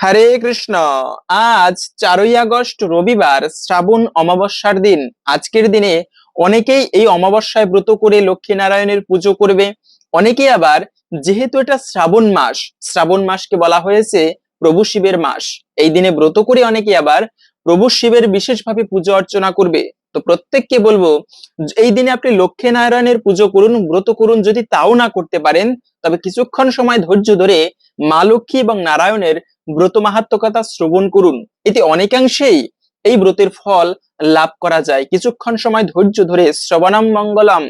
হরে কৃষ্ণ। আজ চারই আগস্ট, রবিবার, শ্রাবণ অমাবস্যার দিন। আজকের দিনে অনেকেই এই অমাবস্যায় ব্রত করে লক্ষ্মী নারায়ণের পুজো করবে। অনেকেই আবার, যেহেতু এটা শ্রাবণ মাস, শ্রাবণ মাসকে বলা হয়েছে প্রভু শিবের মাস। এই দিনে ব্রত করে অনেকে আবার প্রভু শিবের বিশেষভাবে পুজো অর্চনা করবে। তো প্রত্যেককে বলব, এই দিনে আপনি লক্ষ্মী নারায়ণের পুজো করুন, ব্রত করুন, যদি তাও না করতে পারেন, তবে কিছুক্ষণ সময় ধৈর্য ধরে মা লক্ষ্মী এবং নারায়ণের ব্রত মাহাত্ম কথা শ্রবণ করুন। এতে অনেকাংশেই এই ব্রতের ফল লাভ করা যায়। কিছুক্ষণ সময় ধৈর্য ধরে শ্রবণাম মঙ্গলম।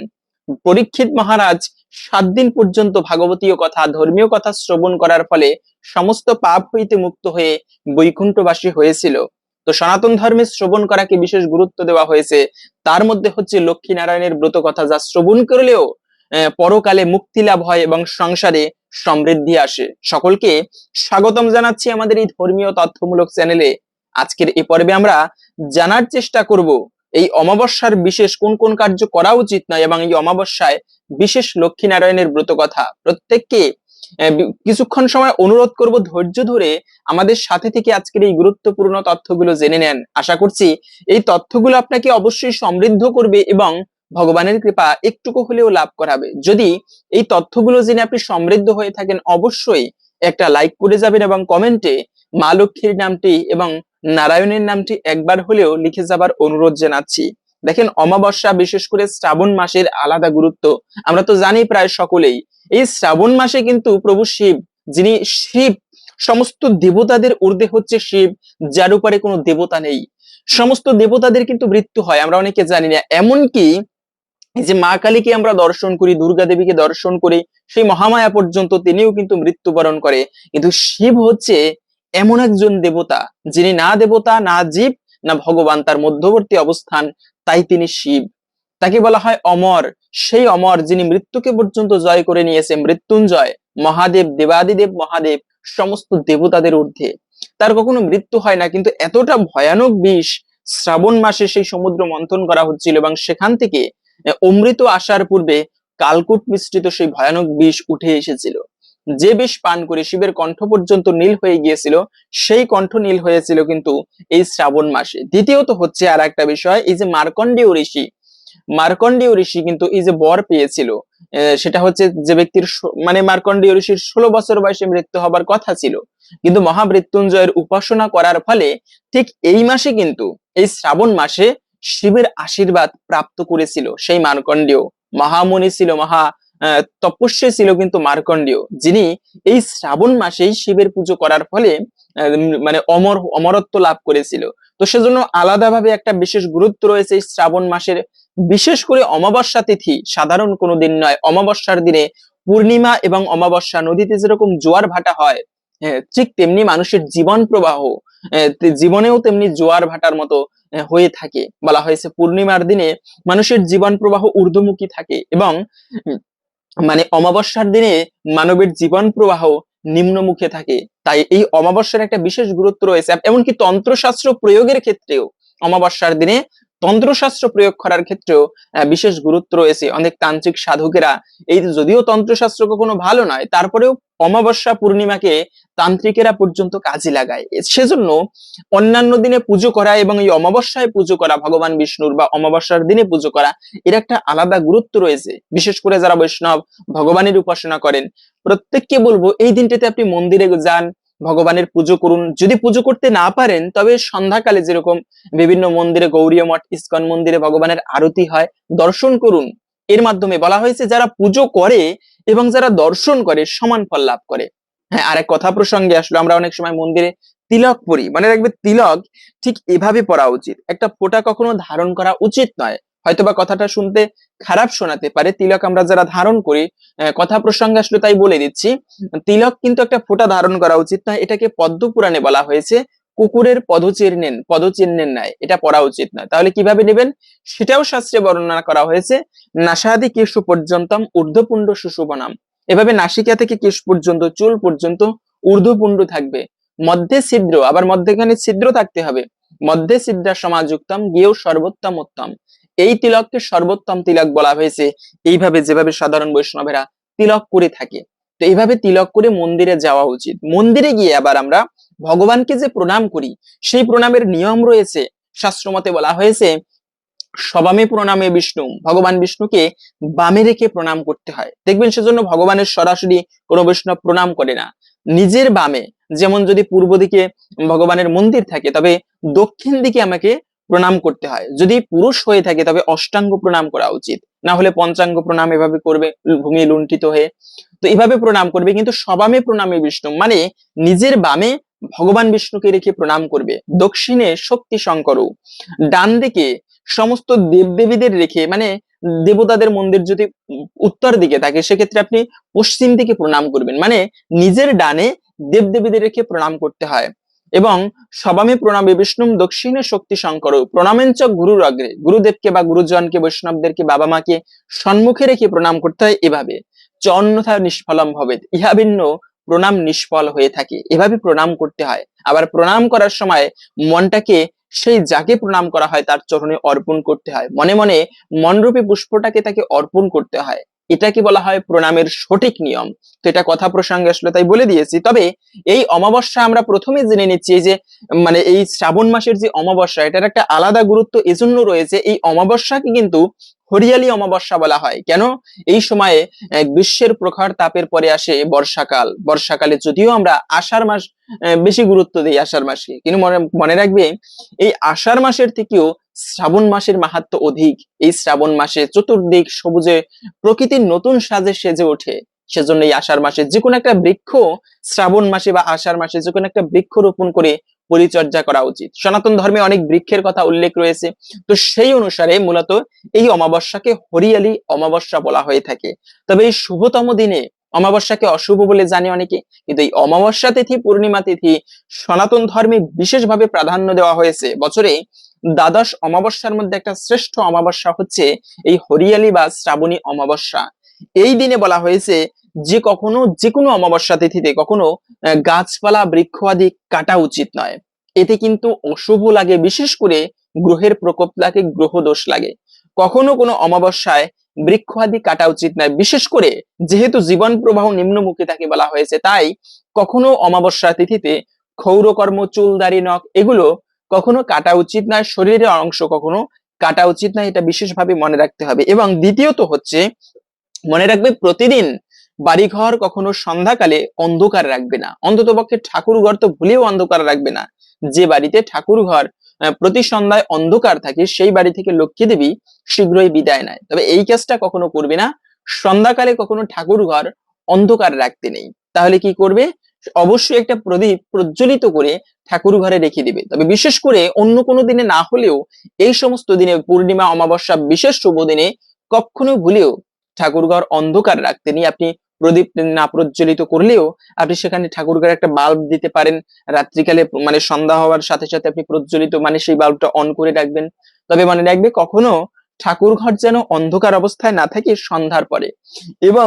পরীক্ষিত মহারাজ, সাত দিন পর্যন্ত ভাগবতীয় কথা, ধর্মীয় কথা শ্রবণ করার ফলে সমস্ত পাপ হইতে মুক্ত হয়ে বৈকুণ্ঠবাসী হয়েছিল। তো সনাতন ধর্মে শ্রবণ করাকে বিশেষ গুরুত্ব দেওয়া হয়েছে। তার মধ্যে হচ্ছে লক্ষ্মী নারায়ণের ব্রত কথা, যা শ্রবণ করলেও পরকালে মুক্তি লাভ হয় এবং সংসারে সমৃদ্ধি আসে। সকলকে স্বাগতম জানাচ্ছি আমাদের এই ধর্মীয় তথ্যমূলক চ্যানেলে। আজকের এই পর্বে আমরা জানার চেষ্টা করব, এই অমাবস্যার বিশেষ কোন কোন কার্য করা উচিত নয় এবং এই অমাবস্যায় বিশেষ লক্ষ্মী নারায়ণের ব্রত কথা। প্রত্যেককে কিছুক্ষণ সময় অনুরোধ করব ধৈর্য ধরে আমাদের সাথে থেকে আজকের এই গুরুত্বপূর্ণ তথ্যগুলো জেনে নেন। আশা করছি এই তথ্যগুলো আপনাকে অবশ্যই সমৃদ্ধ করবে এবং ভগবানের কৃপা একটুকু হলেও লাভ করাবে। যদি এই তথ্যগুলো জেনে আপনি সমৃদ্ধ হয়ে থাকেন, অবশ্যই একটা লাইক করে যাবেন এবং কমেন্টে মা লক্ষ্মীর নামটি এবং নারায়ণের নামটি একবার হলেও লিখে যাবার অনুরোধ জানাচ্ছি। দেখেন, অমাবস্যা বিশেষ করে শ্রাবণ মাসের আলাদা গুরুত্ব। আমরা তো জানি প্রায় সকলেই, এই শ্রাবণ মাসে কিন্তু প্রভু শিব, যিনি শিব, সমস্ত দেবতাদের ঊর্ধ্বে হচ্ছে শিব, যার উপরে কোনো দেবতা নেই। সমস্ত দেবতাদের কিন্তু মৃত্যু হয়, আমরা অনেকে জানি না। এমনকি যে মা কালীকে আমরা দর্শন করি, দুর্গা দেবীকে দর্শন করি, সেই মহামায়া পর্যন্ত তিনিও কিন্তু মৃত্যুবরণ করে। কিন্তু শিব হচ্ছে এমন একজন দেবতা, যিনি না দেবতা, না জীব, না ভগবান, তার মধ্যবর্তী অবস্থান, তাই তিনি শিব। তাকে বলা হয় অমর। সেই অমর যিনি মৃত্যুকে পর্যন্ত জয় করে নিয়েছে, মৃত্যুঞ্জয়, মহাদেব, দেবাদিদেব, মহাদেব, সমস্ত দেবতাদের ঊর্ধ্বে। তার কখনো মৃত্যু হয় না, কিন্তু এতটা ভয়ানক বিষ শ্রাবণ মাসে সেই সমুদ্র মন্থন করা হচ্ছিল এবং সেখান থেকে অমৃত আসার পূর্বে কালকুট মিশ্রিত সেই ভয়ানক বিষ উঠে এসেছিল। যে বিষ পান করে শিবের কণ্ঠ পর্যন্ত নীল হয়ে গিয়েছিল, সেই কণ্ঠ নীল হয়েছিল কিন্তু এই শ্রাবণ মাসে। দ্বিতীয়ত হচ্ছে আর একটা বিষয়, এই যে মার্কণ্ডেয় ঋষি, মার্কণ্ডীয় ঋষি কিন্তু এই যে বর পেয়েছিল সেটা হচ্ছে যে ব্যক্তির মানে মার্কণ্ডেয় ঋষির ষোলো বছর বয়সে মৃত্যু হবার কথা ছিল। কিন্তু মহামৃত্যুঞ্জয়ের উপাসনা করার ফলে ঠিক এই মাসে কিন্তু, এই শ্রাবণ মাসে শিবের আশীর্বাদ প্রাপ্ত করেছিল সেই মার্কণ্ডেয়। মহামুনি ছিল মহা আহ, তপস্বী ছিল কিন্তু মার্কণ্ডেয় যিনি এই শ্রাবণ মাসেই শিবের পুজো করার ফলে মানে অমর অমরত্ব লাভ করেছিল। তো সেজন্য আলাদাভাবে একটা বিশেষ গুরুত্ব রয়েছে এই শ্রাবণ মাসের। বিশেষ করে অমাবস্যা তিথি সাধারণ কোনো দিন নয়। অমাবস্যার দিনে পূর্ণিমা এবং অমাবস্যা নদীতে যেরকম জোয়ার ভাটা হয় হ্যাঁ, ঠিক তেমনি মানুষের জীবন প্রবাহ জীবনেও তেমনি জোয়ার ভাটার মতো হয়ে থাকে। বলা হয়েছে পূর্ণিমার দিনে মানুষের জীবন প্রবাহ ঊর্ধ্বমুখী থাকে এবং মানে অমাবস্যার দিনে মানবের জীবন প্রবাহ নিম্নমুখে থাকে। তাই এই অমাবস্যার একটা বিশেষ গুরুত্ব রয়েছে, এমনকি তন্ত্রশাস্ত্র প্রয়োগের ক্ষেত্রেও অমাবস্যার দিনে তন্ত্রশাস্ত্র প্রয়োগ করার ক্ষেত্রেও বিশেষ গুরুত্ব রয়েছে। অনেক তান্ত্রিক সাধকেরা এই যদিও তন্ত্রশাস্ত্র কখনো ভালো নয়, তারপরেও অমাবস্যা পূর্ণিমাকে তান্ত্রিকেরা পর্যন্ত কাজে লাগায়। সেজন্য অন্যান্য দিনে পুজো করা এবং এই অমাবস্যায় পুজো করা, ভগবান বিষ্ণুর বা অমাবস্যার দিনে পুজো করা, এর একটা আলাদা গুরুত্ব রয়েছে। বিশেষ করে যারা বৈষ্ণব ভগবানের উপাসনা করেন, প্রত্যেককে বলব, এই দিনটাতে আপনি মন্দিরে যান ভগবানের পুজো করুন। যদি পুজো করতে না পারেন, তবে সন্ধ্যাকালে যেরকম বিভিন্ন মন্দিরে, গৌরীয় মঠ, ইস্কন মন্দিরে ভগবানের আরতি হয়, দর্শন করুন। এর মাধ্যমে বলা হয়েছে, যারা পুজো করে এবং যারা দর্শন করে, সমান ফল লাভ করে। হ্যাঁ আরেক কথা প্রসঙ্গে আসলো, আমরা অনেক সময় মন্দিরে তিলক পরি। মানে রাখবে, তিলক ঠিক এভাবে পরা উচিত। একটা ফোঁটা কখনো ধারণ করা উচিত নয়। হয়তোবা কথাটা শুনতে খারাপ শোনাতে পারে। তিলক আমরা যারা ধারণ করি কথা প্রসঙ্গে আসলে তাই বলে দিচ্ছি। তিলক কিন্তু একটা ফোঁটা ধারণ করা উচিত নয়। এটাকে পদ্ম পুরাণে বলা হয়েছে, কুকুরের পদচিহ্নেন পদচিহ্নের নাই এটা পড়া উচিত নয়। তাহলে কীভাবে নেবেন? সেটাও শাস্ত্রে বর্ণনা করা হয়েছে, নাসাদি কেশু পর্যন্তম ঊর্ধ্বপুণ্ড সুশুবনাম এভাবে নাসিকা থেকে কেশ পর্যন্ত, চুল পর্যন্ত ঊর্ধ্বপুণ্ড থাকবে। মধ্যে ছিদ্র, আবার মধ্যেখানে ছিদ্র থাকতে হবে। মধ্যে ছিদ্রা সমাযুক্তম গিয়েও সর্বোত্তম উত্তম এই তিলককে সর্বোত্তম তিলক বলা হয়েছে। এইভাবে যেভাবে সাধারণ বৈষ্ণবেরা তিলক করে থাকে, তো এইভাবে তিলক করে মন্দিরে যাওয়া উচিত। মন্দিরে গিয়ে আবার আমরা ভগবানকে যে প্রণাম করি, সেই প্রণামের নিয়ম রয়েছে। শাস্ত্রমতে বলা হয়েছে, সবামে প্রণামে বিষ্ণু, ভগবান বিষ্ণুকে বামে রেখে প্রণাম করতে হয়। দেখবেন সেজন্য ভগবানের সরাসরি কোনো বৈষ্ণব প্রণাম করে না। নিজের বামে, যেমন যদি পূর্ব দিকে ভগবানের মন্দির থাকে, তবে দক্ষিণ দিকে আমাকে প্রণাম করতে হয়। যদি পুরুষ হয়ে থাকে, তবে অষ্টাঙ্গ প্রণাম করা উচিত। না হলে পঞ্চাঙ্গ প্রণাম এভাবে করবে ভূমি লুণ্ঠিত হয়ে। তো এভাবে প্রণাম করবে, কিন্তু সবামে প্রণামে বিষ্ণু। মানে নিজের বামে ভগবান বিষ্ণুকে রেখে প্রণাম করবে। দক্ষিণে শক্তি শঙ্করও। ডান দিকে সমস্ত দেবদেবীদের রেখে মানে দেবতাদের মন্দির যদি উত্তর দিকে থাকে, সেক্ষেত্রে আপনি পশ্চিম দিকে প্রণাম করবেন। মানে নিজের ডানে দেবদেবীদের রেখে প্রণাম করতে হয়। এবং সবামে প্রণামে বিষ্ণু দক্ষিণে শক্তি শঙ্কর প্রণামেঞ্চ গুরুর অগ্রে। গুরুদেবকে বা গুরুজনকে বৈষ্ণবদেরকে বাবা মাকে সম্মুখে রেখে প্রণাম করতে হয় এভাবে। চ অন্যথা নিষ্ফলম হবে। ইহা ভিন্ন প্রণাম নিষ্ফল হয়ে থাকে। এভাবে প্রণাম করতে হয়। আবার প্রণাম করার সময় মনটাকে সেই যাকে প্রণাম করা হয় তার চরণে অর্পণ করতে হয়। মনে মনে মনরূপী পুষ্পটাকে তাকে অর্পণ করতে হয়। এটাকে বলা হয় প্রণামের সঠিক নিয়ম। তো এটা কথা প্রসঙ্গে আসলে তাই বলে দিয়েছি। তবে এই অমাবস্যা আমরা প্রথমে জেনে নিচ্ছি যে মানে এই শ্রাবণ মাসের যে অমাবস্যা, এটার একটা আলাদা গুরুত্ব এজন্য রয়েছে। এই অমাবস্যাকে কিন্তু হরিয়ালি অমাবস্যা বলা হয়। কেন? এই সময়ে গ্রীষ্মের প্রখর তাপের পরে আসে বর্ষাকাল। বর্ষাকালে যদিও আমরা আষাঢ় মাস বেশি গুরুত্ব দিই আষাঢ় মাসকে কিন্তু মনে মনে রাখবে, এই আষাঢ় মাসের থেকেও শ্রাবণ মাসের মাহাত্ম অধিক। এই শ্রাবণ মাসে চতুর্দিক সবুজে প্রকৃতির নতুন সাজে সেজে ওঠে। সেজন্য এই আষাঢ় মাসে যে কোনো একটা বৃক্ষ শ্রাবণ মাসে বা আষাঢ় মাসে যে কোনো একটা বৃক্ষ রোপণ করে পরিচর্যা করা উচিত। সনাতন ধর্মে অনেক বৃক্ষের কথা উল্লেখ রয়েছে। তো সেই অনুসারে মূলত এই অমাবস্যাকে হরিয়ালি অমাবস্যা বলা হয়ে থাকে। তবে এই শুভতম দিনে অমাবস্যাকে অশুভ বলে জানে অনেকে। কিন্তু এই অমাবস্যা তিথি, পূর্ণিমা তিথি সনাতন ধর্মে বিশেষভাবে প্রাধান্য দেওয়া হয়েছে। বছরে দ্বাদশ অমাবস্যার মধ্যে একটা শ্রেষ্ঠ অমাবস্যা হচ্ছে এই হরিয়ালি বা শ্রাবণী অমাবস্যা। এই দিনে বলা হয়েছে যে কখনো যে কোনো অমাবস্যা তিথিতে কখনো গাছপালা, বৃক্ষ আদি কাটা উচিত নয়। এতে কিন্তু অশুভ লাগে, বিশেষ করে গ্রহের প্রকোপ লাগে, গ্রহ দোষ লাগে। কখনো কোনো অমাবস্যায় বৃক্ষ আদি কাটা উচিত নয়। বিশেষ করে যেহেতু জীবন প্রবাহ নিম্নমুখী তাকে বলা হয়েছে, তাই কখনো অমাবস্যা তিথিতে ক্ষৌরকর্ম চুল দাড়ি নখ এগুলো কখনো কাটা উচিত নয়। শরীরের অংশ কখনো কাটা উচিত নয়, এটা বিশেষভাবে মনে রাখতে হবে। এবং দ্বিতীয়ত হচ্ছে মনে রাখবে প্রতিদিন বাড়িঘর কখনো সন্ধ্যাকালে অন্ধকার রাখবে না। অন্তত পক্ষে ঠাকুর ঘর তো ভুলেও অন্ধকার রাখবে না। যে বাড়িতে ঠাকুর ঘর আহ, প্রতি সন্ধ্যায় অন্ধকার থাকে সেই বাড়ি থেকে লক্ষ্মী দেবী শীঘ্রই বিদায় নেয়। তবে এই কাজটা কখনো করবে না। সন্ধ্যাকালে কখনো ঠাকুর ঘর অন্ধকার রাখতে নেই। তাহলে কি করবে? অবশ্যই একটা প্রদীপ প্রজ্বলিত করে ঠাকুর ঘরে রেখে দিবে। তবে বিশেষ করে অন্য কোনো দিনে না হলেও এই সমস্ত দিনে পূর্ণিমা অমাবস্যা বিশেষ শুভ দিনে কখনো ভুলেও ঠাকুরঘর অন্ধকার রাখতে আপনি প্রদীপ না প্রজ্বলিত করলেও আপনি সেখানে ঠাকুরঘরে একটা বাল্ব দিতে পারেন। রাত্রিকালে মানে সন্ধ্যা হওয়ার সাথে সাথে আপনি প্রজ্বলিত মানে সেই বাল্বটা অন করে রাখবেন। তবে মনে রাখবে কখনো ঠাকুর ঘর যেন অন্ধকার অবস্থায় না থাকে সন্ধ্যার পরে। এবং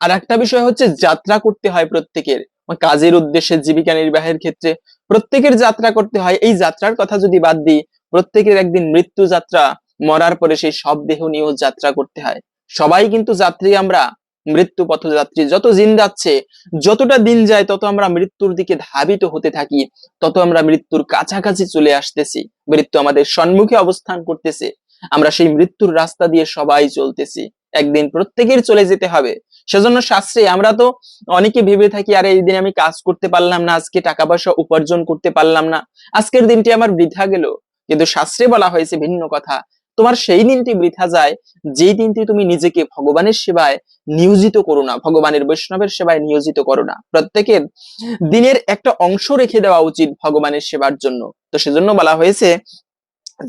আর একটা বিষয় হচ্ছে যাত্রা করতে হয় প্রত্যেকের। কাজের উদ্দেশ্যে জীবিকা নির্বাহের ক্ষেত্রে প্রত্যেকের যাত্রা করতে হয়। এই যাত্রার কথা যদি বাদ দিই, প্রত্যেকের একদিন মৃত্যু যাত্রা মরার পরে সেই সব দেহ নিয়েও যাত্রা করতে হয়। সবাই কিন্তু যাত্রী, আমরা মৃত্যু পথযাত্রী যত দিন যাচ্ছে, যতটা দিন যায়, তত আমরা মৃত্যুর দিকে ধাবিত হতে থাকি, তত আমরা মৃত্যুর কাছাকাছি চলে আসতেছি। মৃত্যু আমাদের সম্মুখে অবস্থান করতেছে। আমরা সেই মৃত্যুর রাস্তা দিয়ে সবাই চলতেছি। একদিন প্রত্যেকের চলে যেতে হবে। সেজন্য শাস্ত্রে আমরা তো অনেকে ভেবে থাকি, আরে, এই দিন আমি কাজ করতে পারলাম না, আজকে টাকা পয়সা উপার্জন করতে পারলাম না। আজকের দিনটি আমার বৃথা গেল। কিন্তু শাস্ত্রে বলা হয়েছে ভিন্ন কথা। তোমার সেই দিনটি বৃথা যায়, যেই দিনটি তুমি নিজেকে ভগবানের সেবায় নিয়োজিত করো না, ভগবানের বৈষ্ণবের সেবায় নিয়োজিত করো না। প্রত্যেকের দিনের একটা অংশ রেখে দেওয়া উচিত ভগবানের সেবার জন্য। তো সেজন্য বলা হয়েছে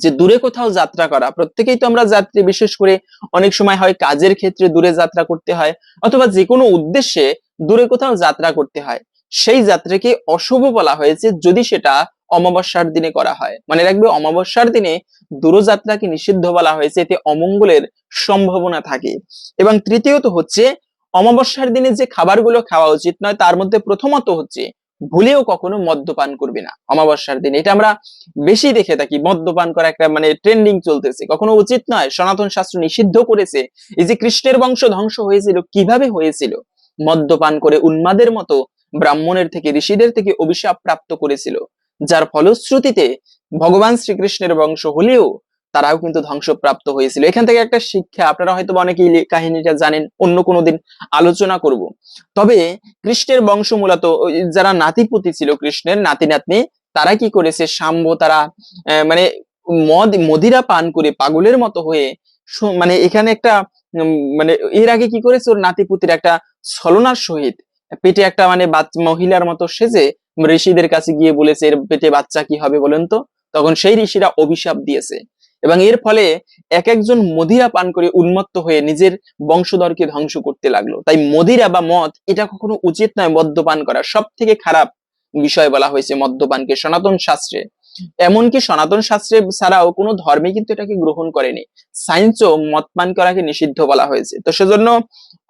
যে দূরে কোথাও যাত্রা করা। প্রত্যেকেই তো আমরা যাত্রী, বিশেষ করে অনেক সময় হয় কাজের ক্ষেত্রে দূরে যাত্রা করতে হয়, অথবা যে কোনো উদ্দেশ্যে দূরে কোথাও যাত্রা করতে হয়। সেই যাত্রাকে অশুভ বলা হয়েছে, যদি সেটা অমাবস্যার দিনে করা হয়। মানে রাখবে অমাবস্যার দিনে দূরযাত্রাকে নিষিদ্ধ বলা হয়েছে, এতে অমঙ্গলের সম্ভাবনা থাকে। এবং তৃতীয়ত হচ্ছে, অমাবস্যার দিনে যে খাবারগুলো খাওয়া উচিত নয়, তার মধ্যে প্রথমত হচ্ছে, ভুলেও কখনো মদ্যপান করবে না অমাবস্যার দিনে। এটা আমরা বেশি দেখে থাকি, মদ্যপান করা একটা মানে ট্রেন্ডিং চলতেছে। কখনো উচিত নয়, সনাতন শাস্ত্র নিষিদ্ধ করেছে, এই যে কৃষ্ণের বংশ ধ্বংস হয়েছিল, কীভাবে হয়েছিল? মদ্যপান করে উন্মাদের মতো ব্রাহ্মণের থেকে, ঋষিদের থেকে অভিশাপ প্রাপ্ত করেছিল। যার ফলশ্রুতিতে ভগবান শ্রীকৃষ্ণের বংশ হলেও তারাও কিন্তু ধ্বংসপ্রাপ্ত হয়েছিল। এখান থেকে একটা শিক্ষা, আপনারা হয়তো অনেকেই কাহিনীটা জানেন, অন্য কোনো দিন আলোচনা করব। তবে কৃষ্ণের বংশ মূলত যারা নাতিপুতি ছিল কৃষ্ণের নাতি নাতনি, তারা কি করেছে? সাম্য তারা মানে মদ, মদিরা পান করে পাগলের মতো হয়ে মানে এখানে একটা মানে এর আগে কি করেছে? ওর নাতিপুতির একটা ছলনার সহিত পেটে একটা মানে মহিলার মতো সেজে ঋষিদের কাছে গিয়ে বলেছে, এর পেটে বাচ্চা কি হবে বলেন তো? তখন সেই ঋষিরা অভিশাপ দিয়েছে এবং এর ফলে এক একজন মদিরা পান করে উন্মত্ত হয়ে নিজের বংশধরকে ধ্বংস করতে লাগল। তাই মদিরা বা মদ এটা কখনো উচিত নয় মদ্যপান করা। সব থেকে খারাপ বিষয় বলা হয়েছে মদ্যপানকে সনাতন শাস্ত্রে। এমনকি সনাতন শাস্ত্রে ছাড়াও কোনো ধর্মে কিন্তু এটাকে গ্রহণ করেনি। সায়েন্সও মদ পান করাকে নিষিদ্ধ বলা হয়েছে। তো সেজন্য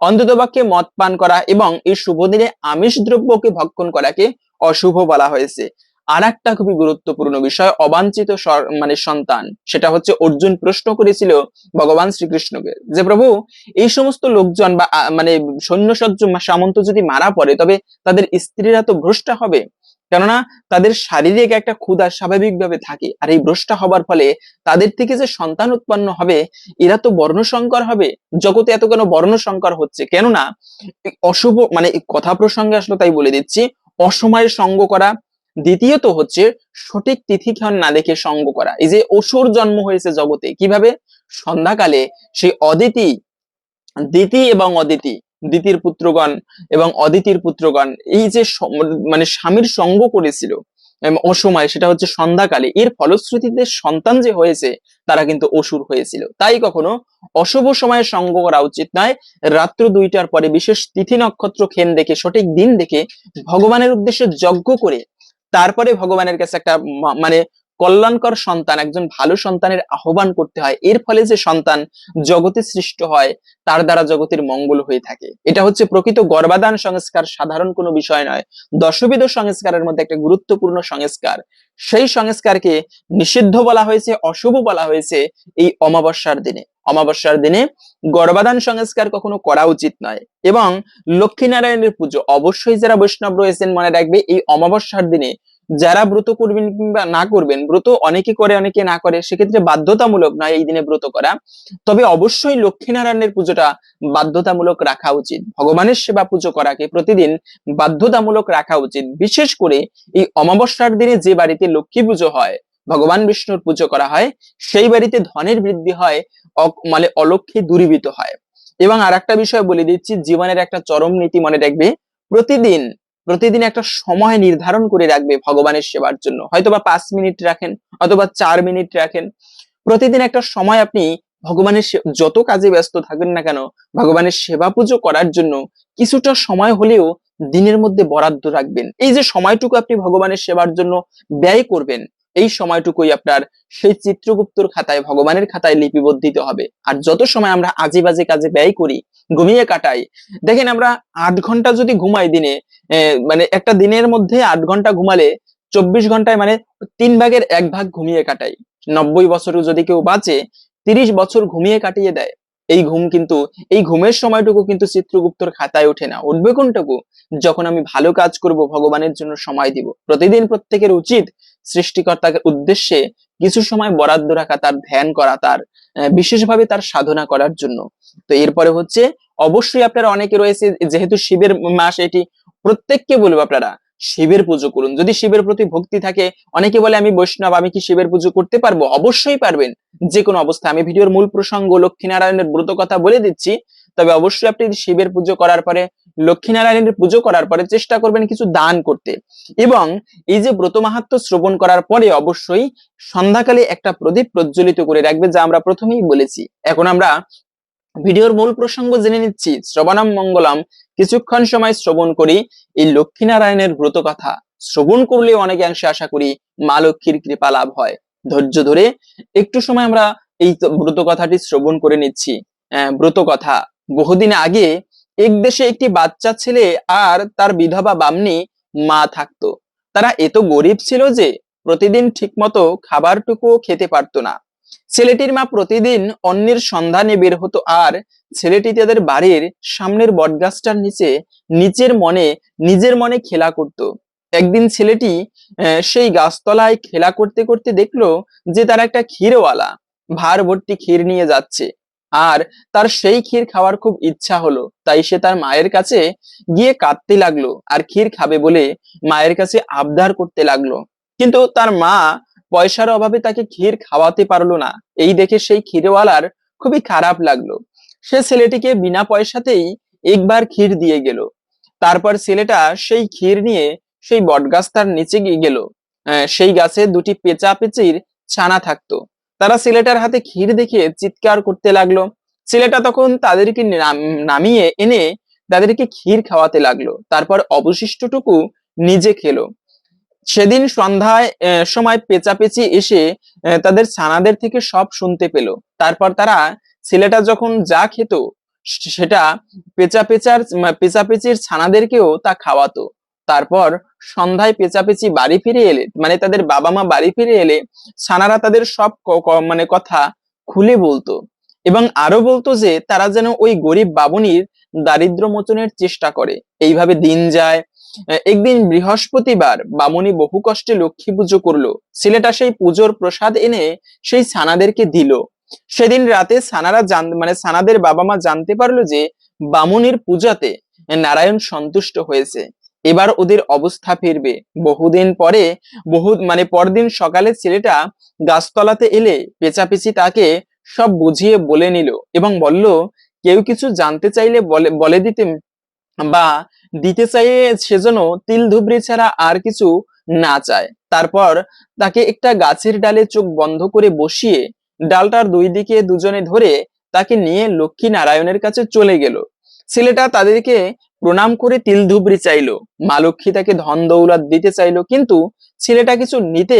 অন্ততপক্ষে মদ পান করা এবং এই শুভ দিনে আমিষ দ্রব্যকে ভক্ষণ করাকে অশুভ বলা হয়েছে। আর একটা খুবই গুরুত্বপূর্ণ বিষয়, অবাঞ্ছিত মানে সন্তান, সেটা হচ্ছে অর্জুন প্রশ্ন করেছিল ভগবান শ্রীকৃষ্ণকে যে, প্রভু, এই সমস্ত লোকজন বা মানে সৈন্যসজ্জ সামন্ত যদি মারা পড়ে, তবে তাদের স্ত্রীরা তো ভ্রষ্টা হবে। কেননা তাদের শারীরিক একটা ক্ষুধা স্বাভাবিকভাবে থাকে। আর এই ভ্রষ্টা হবার ফলে তাদের থেকে যে সন্তান উৎপন্ন হবে, এরা তো বর্ণসংকর হবে। জগতে এত কেন বর্ণসংকর হচ্ছে? কেননা অশুভ মানে কথা প্রসঙ্গে আসলে তাই বলে দিচ্ছি অসময়ে সঙ্গ করা। দ্বিতীয়ত হচ্ছে সঠিক তিথিক্ষণ না দেখে সঙ্গ করা। এই যে অসুর জন্ম হয়েছে জগতে, কীভাবে? সন্ধ্যাকালে সেই অদিতি, দিতি এবং অদিতি, দিতির পুত্রগণ এবং অদিতির পুত্রগণ, এই যে মানে স্বামীর সঙ্গ করেছিল অসময়ে, সেটা হচ্ছে সন্ধ্যাকালে। এর ফলশ্রুতিতে সন্তান যে হয়েছে, তারা কিন্তু অসুর হয়েছিল। তাই কখনো অশুভ সময়ে সঙ্গ করা উচিত নয়। রাত্র দুইটার পরে বিশেষ তিথি নক্ষত্র খেন দেখে, সঠিক দিন দেখে ভগবানের উদ্দেশ্যে যজ্ঞ করে, তারপরে ভগবানের কাছে একটা মানে কল্যাণকর সন্তান, একজন ভালো সন্তানের আহ্বান করতে হয়। এর ফলে যে সন্তান জগতে সৃষ্ট হয়, তার দ্বারা জগতের মঙ্গল হয়ে থাকে। এটা হচ্ছে প্রকৃত গর্বাদান সংস্কার, সাধারণ কোনো বিষয় নয়। দশবিধ সংস্কারের মধ্যে একটা গুরুত্বপূর্ণ সংস্কার। সেই সংস্কারকে নিষিদ্ধ বলা হয়েছে, অশুভ বলা হয়েছে এই অমাবস্যার দিনে। অমাবস্যার দিনে গর্বাদান সংস্কার কখনো করা উচিত নয় এবং লক্ষ্মীনারায়ণের পুজো অবশ্যই যারা বৈষ্ণব রয়েছেন মনে রাখবে, এই অমাবস্যার দিনে যারা ব্রত করবেন কিংবা না করবেন, ব্রত অনেকে করে, অনেকে না করে, সেক্ষেত্রে বাধ্যতামূলক নয় এই দিনে ব্রত করা। তবে অবশ্যই লক্ষ্মীনারায়ণের পুজোটা বাধ্যতামূলক রাখা উচিত। ভগবানের সেবা পুজো করাকে প্রতিদিন বাধ্যতামূলক রাখা উচিত। বিশেষ করে এই অমাবস্যার দিনে যে বাড়িতে লক্ষ্মী পুজো হয়, ভগবান বিষ্ণুর পুজো করা হয়, সেই বাড়িতে ধনের বৃদ্ধি হয় মানে অলক্ষ্মী দূরীভূত হয়। এবং আর একটা বিষয় বলে দিচ্ছি, জীবনের একটা চরম নীতি মনে রাখবে। প্রতিদিন প্রতিদিন একটা সময় নির্ধারণ করে রাখবে ভগবানের সেবার জন্য। হয়তোবা পাঁচ মিনিট রাখেন, অথবা চার মিনিট রাখেন। প্রতিদিন একটা সময় আপনি ভগবানের যত কাজে ব্যস্ত থাকেন না কেন, ভগবানের সেবা পুজো করার জন্য কিছুটা সময় হলেও দিনের মধ্যে বরাদ্দ রাখবেন। এই যে সময়টুকু আপনি ভগবানের সেবার জন্য ব্যয় করবেন এই সময়টুকুই আপনার সেই চিত্রগুপ্তর খাতায়, ভগবানের খাতায় লিপিবদ্ধিত হবে। আর যত সময় আমরা আজে বাজে কাজে ব্যয় করি, ঘুমিয়ে কাটাই, দেখেন আমরা আট ঘণ্টা যদি ঘুমাই দিনে মানে একটা দিনের মধ্যে আট ঘণ্টা ঘুমালে চব্বিশ ঘন্টায় মানে তিন ভাগের এক ভাগ ঘুমিয়ে কাটাই। নব্বই বছরও যদি কেউ বাঁচে, তিরিশ বছর ঘুমিয়ে কাটিয়ে দেয়। এই ঘুম কিন্তু, এই ঘুমের সময়টুকু কিন্তু চিত্রগুপ্তর খাতায় ওঠে না। উঠবে কোনটুকু যখন আমি ভালো কাজ করব, ভগবানের জন্য সময় দিব। প্রতিদিন প্রত্যেকের উচিত সৃষ্টিকর্তার উদ্দেশ্যে কিছু সময় বরাদ্দ রাখা, তার ধ্যান করা, তার বিশেষভাবে তার সাধনা করার জন্য। তো এরপরে হচ্ছে, অবশ্যই আপনারা অনেকে রয়েছে, যেহেতু শিবের মাস এটি প্রত্যেককে বলব আপনারা, শিবের পুজো করুন। যদি শিবের প্রতি ভক্তি থাকে, অনেকে বলে, আমি বৈষ্ণব, আমি কি শিবের পুজো করতে পারব? অবশ্যই পারবেন। যে কোনো অবস্থা। আমি ভিডিওর মূল প্রসঙ্গ লক্ষ্মীনারায়ণের ব্রত কথা বলে দিচ্ছি। তবে অবশ্যই আপনি শিবের পুজো করার পরে, লক্ষ্মীনারায়ণের পুজো করার পরে চেষ্টা করবেন কিছু দান করতে। এবং এই যে ব্রত মাহাত্ম শ্রবণ করার পরে অবশ্যই সন্ধ্যাকালে একটা প্রদীপ প্রজ্বলিত করে রাখবে, যা আমরা প্রথমেই বলেছি। এখন আমরা ভিডিওর মূল প্রসঙ্গ জেনে নিচ্ছি। শ্রবণাম মঙ্গলম, কিছুক্ষণ সময় শ্রবণ করি, এই লক্ষ্মীনারায়ণের ব্রত কথা। শ্রবণ করলেও অনেকাংশে আশা করি মা লক্ষ্মীর কৃপা লাভ হয়। ধৈর্য ধরে একটু সময় আমরা এই ব্রত কথাটি শ্রবণ করে নিচ্ছি। ব্রত কথা। বহুদিন আগে এক দেশে একটি বাচ্চা ছেলে আর তার বিধবা বামনি মা থাকতো। তারা এত গরিব ছিল যে প্রতিদিন ঠিকমতো খাবারটুকু খেতে পারতো না। ছেলেটির মা প্রতিদিন অন্যের সন্ধানে বের হতো আর ছেলেটি তাদের বাড়ির সামনের বটগাছটার নিচে নিচের মনে, নিজের মনে খেলা করত। একদিন ছেলেটি সেই গাছতলায় খেলা করতে করতে দেখল যে তার একটা ক্ষীরওয়ালা, ভার ভর্তি ক্ষীর নিয়ে যাচ্ছে। আর তার সেই ক্ষীর খাওয়ার খুব ইচ্ছা হলো। তাই সে তার মায়ের কাছে গিয়ে কাঁদতে লাগল আর ক্ষীর খাবে বলে মায়ের কাছে আবদার করতে লাগল। কিন্তু তার মা পয়সার অভাবে তাকে ক্ষীর খাওয়াতে পারল না। এই দেখে সেই ক্ষীরওয়ালার খুবই খারাপ লাগল। সে ছেলেটিকে বিনা পয়সাতেই একবার ক্ষীর দিয়ে গেল। তারপর ছেলেটা সেই ক্ষীর নিয়ে সেই বটগাছটার নিচে গিয়ে গেল। সেই গাছে দুটি পেঁচা পেঁচির ছানা থাকতো। তারা ছেলেটার হাতে ক্ষীর দেখে চিৎকার করতে লাগল। ছেলেটা তখন তাদেরকে নাম- নামিয়ে এনে তাদেরকে ক্ষীর খাওয়াতে লাগল। তারপর অবশিষ্টটুকু নিজে খেলো। সেদিন সন্ধ্যায় সময় পেঁচাপেচি এসে তাদের ছানাদের থেকে সব শুনতে পেল। তারপর তারা ছেলেটা যখন যা খেত সেটা পেঁচা পেঁচার পেঁচা পেঁচির ছানাদেরকেও তা খাওয়াতো। তারপর সন্ধ্যায় পেঁচাপেচি বাড়ি ফিরে এলে মানে তাদের বাবা মা বাড়ি ফিরে এলে সানারা তাদের সব মানে কথা খুলে বলতো এবং আরও বলতো যে তারা যেন ওই গরিব বাবুনির দারিদ্র মোচনের চেষ্টা করে। এইভাবে দিন যায়। একদিন বৃহস্পতিবার বামুনি বহু কষ্টে লক্ষ্মী পুজো করল। ছেলেটা সেই পুজোর প্রসাদ এনে সেই ছানাদেরকে দিল। সেদিন রাতে সানারা জান মানে সানাদের বাবা মা জানতে পারল যে বামুনির পূজাতে নারায়ণ সন্তুষ্ট হয়েছে। এবার ওদের অবস্থা ফিরবে। বহুদিন পরে বহু মানে পরদিন সকালে ছেলেটা গাছতলাতে এলে পেঁচাপেচি তাকে সব বুঝিয়ে বলে নিল এবং বলল, কেউ কিছু জানতে চাইলে বলে বলে দিতে বা দিতে চাইলে সেজন্য তিল ধুবড়ি ছাড়া আর কিছু না চায়। তারপর তাকে একটা গাছের ডালে চোখ বন্ধ করে বসিয়ে ডালটার দুই দিকে দুজনে ধরে তাকে নিয়ে লক্ষ্মী নারায়ণের কাছে চলে গেল। ছেলেটা তাদেরকে প্রণাম করে তিল ধুবড়ি চাইলো। মা লক্ষ্মী তাকে ধন দৌলত দিতে চাইলো, কিন্তু ছেলেটা কিছু নিতে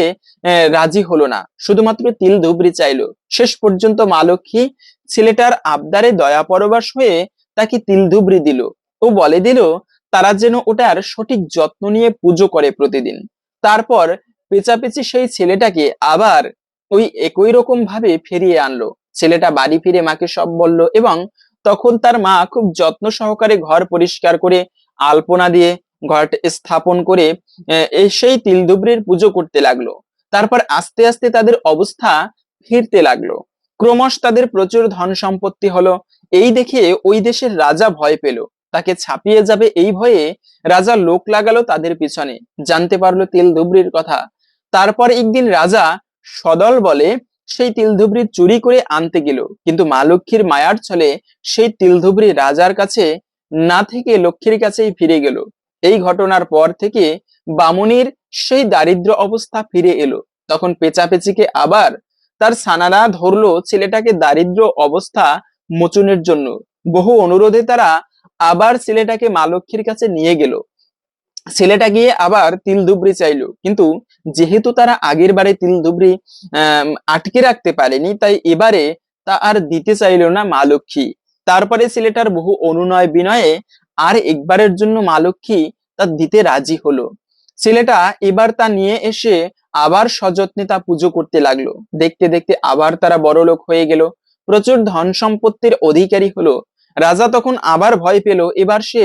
রাজি হলো না। শুধুমাত্র তিল ধুবড়ি চাইলো। শেষ পর্যন্ত মা লক্ষ্মী ছেলেটার আবদারে দয়া পরবাস হয়ে তাকে তিল ধুবড়ি দিল। ও বলে দিল, তারা যেন ওটার সঠিক যত্ন নিয়ে পুজো করে প্রতিদিন। তারপর পেঁচাপেচি সেই ছেলেটাকে আবার ওই একই রকম ভাবে ফিরিয়ে আনলো। ছেলেটা বাড়ি ফিরে মাকে সব বলল এবং তখন তার মা খুব যত্ন সহকারে ঘর পরিষ্কার করে আলপনা দিয়ে ঘরটা স্থাপন করে সেই তিলদুবরির পুজো করতে লাগল। তারপর আস্তে আস্তে তাদের অবস্থা ফিরতে লাগল। ক্রমশ তাদের প্রচুর ধন সম্পত্তি হলো। এই দেখে ওই দেশের রাজা ভয় পেল। তাকে ছাপিয়ে যাবে এই ভয়ে রাজা লোক লাগালো তাদের পিছনে। জানতে পারল তিল ধুবড়ির কথা। তারপর একদিন রাজা সদল বলে সেই তিলধুবড়ি চুরি করে আনতে গেল। কিন্তু মা লক্ষ্মীর মায়ার ছলে সেই তিলধুবড়ি রাজার কাছে না থেকে লক্ষ্মীর কাছেই ফিরে গেল। এই ঘটনার পর থেকে বামুনির সেই দারিদ্র অবস্থা ফিরে এলো। তখন পেঁচাপেচিকে আবার তার সানারা ধরলো ছেলেটাকে দারিদ্র অবস্থা মোচনের জন্য। বহু অনুরোধে তারা আবার ছেলেটাকে মা লক্ষ্মীর কাছে নিয়ে গেল। ছেলেটা গিয়ে আবার তিল ধুবড়ি চাইলো। কিন্তু যেহেতু তারা আগের বারে তিল আহ আটকে রাখতে পারেনি, তাই এবারে তা আর দিতে চাইলো না মা লক্ষ্মী। তারপরে ছেলেটার বহু অনুনয় বিনয়ে আর একবারের জন্য মা লক্ষ্মী তা দিতে রাজি হলো। ছেলেটা এবার তা নিয়ে এসে আবার সযত্নে তা পুজো করতে লাগল। দেখতে দেখতে আবার তারা বড়লোক হয়ে গেল। প্রচুর ধন সম্পত্তির অধিকারী হলো। রাজা তখন আবার ভয় পেল। এবার সে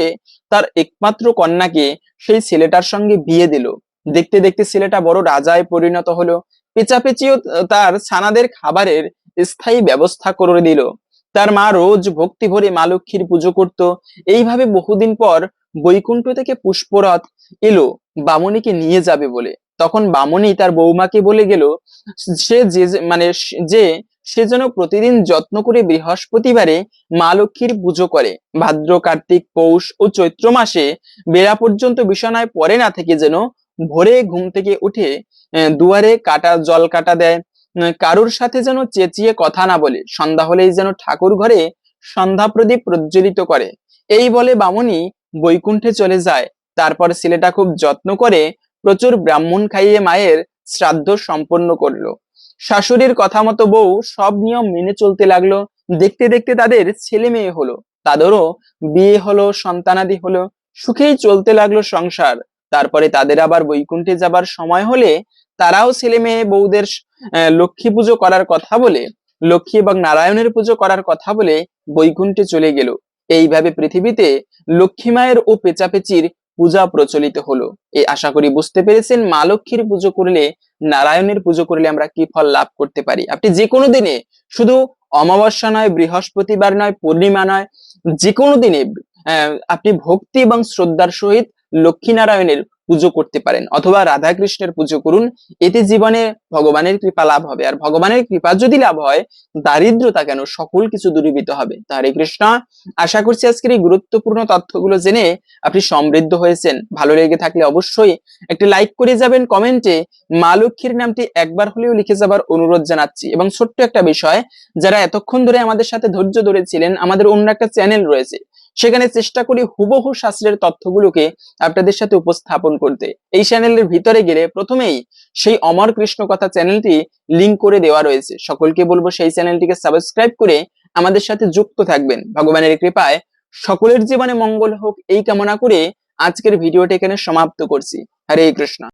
তার একমাত্র কন্যাকে সেই ছেলেটার সঙ্গে বিয়ে দিল। দেখতে দেখতে ছেলেটা বড় রাজায় পরিণত হলো। পেঁচাপেচিও তার ছানাদের খাবারের স্থায়ী ব্যবস্থা করে দিল। তার মা রোজ ভক্তি ভরে মা লক্ষ্মীর পুজো করত। এইভাবে বহুদিন পর বৈকুণ্ঠ থেকে পুষ্পরথ এলো বামুনিকে নিয়ে যাবে বলে। তখন বামুনি তার বৌমাকে বলে গেল, সে যে, যে- মানে যে সে যেন প্রতিদিন যত্ন করে বৃহস্পতিবারে মা লক্ষ্মীর পুজো করে। ভাদ্র, কার্তিক, পৌষ ও চৈত্র মাসে বেড়া পর্যন্ত বিছানায় পরে না থেকে যেন ভোরে ঘুম থেকে উঠে দুয়ারে কাটা জল কাটা দেয়। কারুর সাথে যেন চেঁচিয়ে কথা না বলে, সন্ধ্যা হলেই যেন ঠাকুর ঘরে সন্ধ্যা প্রদীপ প্রজ্বলিত করে। এই বলে বামুনি বৈকুণ্ঠে চলে যায়। তারপর ছেলেটা খুব যত্ন করে প্রচুর ব্রাহ্মণ খাইয়ে মায়ের শ্রাদ্ধ সম্পন্ন করল। শাশুড়ির কথা মতো বউ সব নিয়ম মেনে চলতে লাগল। দেখতে দেখতে তাদের ছেলে মেয়ে হলো। তাদেরও বিয়ে হলো, সন্তানাদি হলো। সুখেই চলতে লাগল সংসার। তারপরে তাদের আবার বৈকুণ্ঠে যাবার সময় হলে তারাও ছেলে মেয়ে বউদের লক্ষ্মী পুজো করার কথা বলে, লক্ষ্মী এবং নারায়ণের পুজো করার কথা বলে বৈকুণ্ঠে চলে গেল। এইভাবে পৃথিবীতে লক্ষ্মী মায়ের ও পেচাপেচির পূজা প্রচলিত হলো। এই আশা করি বুঝতে পেরেছেন, মা লক্ষ্মীর পুজো করলে, নারায়ণের পুজো করলে আমরা কি ফল লাভ করতে পারি? আপনি যে কোনো দিনে, শুধু অমাবস্যা নয়, বৃহস্পতিবার নয়, পূর্ণিমা নয় যে কোনো দিনে আপনি ভক্তি এবং শ্রদ্ধার সহিত লক্ষ্মী নারায়ণের পুজো করতে পারেন অথবা রাধা কৃষ্ণের পুজো করুন, এতে জীবনে ভগবানের কৃপা লাভ হবে। আর ভগবানের কৃপা যদি লাভ হয়, দারিদ্রতা কেন সকল কিছু দূরীভূত হবে? তো হরে কৃষ্ণ, আশা করছি আজকের এই গুরুত্বপূর্ণ তথ্যগুলো জেনে আপনি সমৃদ্ধ হয়েছেন। ভালো লেগে থাকলে অবশ্যই একটি লাইক করে যাবেন কমেন্টে মা লক্ষ্মীর নামটি একবার হলেও লিখে যাবার অনুরোধ জানাচ্ছি। এবং ছোট্ট একটা বিষয়, যারা এতক্ষণ ধরে আমাদের সাথে ধৈর্য ধরেছিলেন, আমাদের অন্য একটা চ্যানেল রয়েছে। সেখানে চেষ্টা করি হুবহু শাস্ত্রের তথ্যগুলোকে আপনাদের সাথে উপস্থাপন করতে। এই চ্যানেলের ভিতরে গেলে প্রথমেই সেই অমর কৃষ্ণ কথা চ্যানেলটি লিংক করে দেওয়া রয়েছে। সকলকে বলব সেই চ্যানেলটিকে সাবস্ক্রাইব করে আমাদের সাথে যুক্ত থাকবেন। ভগবানের কৃপায় সকলের জীবনে মঙ্গল হোক এই কামনা করে আজকের ভিডিওটি এখানে সমাপ্ত করছি। হরে কৃষ্ণ।